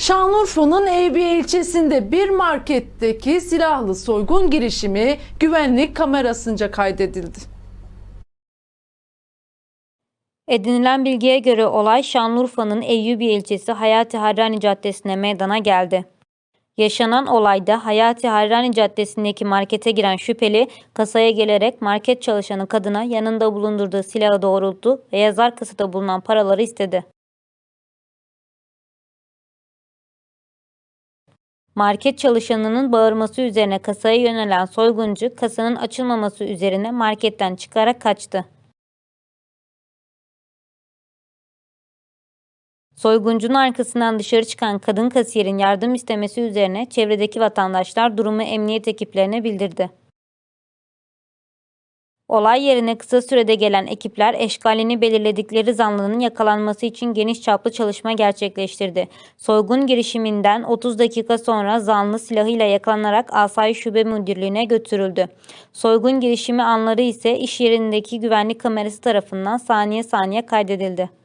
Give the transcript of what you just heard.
Şanlıurfa'nın Eyüpiye ilçesinde bir marketteki silahlı soygun girişimi güvenlik kamerasınca kaydedildi. Edinilen bilgiye göre olay Şanlıurfa'nın Eyyubiye ilçesi Hayati Harrani Caddesi'ne meydana geldi. Yaşanan olayda Hayati Harrani Caddesi'ndeki markete giren şüpheli kasaya gelerek market çalışanı kadına yanında bulundurduğu silahı doğrulttu ve yazar kasada bulunan paraları istedi. Market çalışanının bağırması üzerine kasaya yönelen soyguncu kasanın açılmaması üzerine marketten çıkarak kaçtı. Soyguncunun arkasından dışarı çıkan kadın kasiyerin yardım istemesi üzerine çevredeki vatandaşlar durumu emniyet ekiplerine bildirdi. Olay yerine kısa sürede gelen ekipler eşkalini belirledikleri zanlının yakalanması için geniş çaplı çalışma gerçekleştirdi. Soygun girişiminden 30 dakika sonra zanlı silahıyla yakalanarak Asayiş Şube Müdürlüğü'ne götürüldü. Soygun girişimi anları ise iş yerindeki güvenlik kamerası tarafından saniye saniye kaydedildi.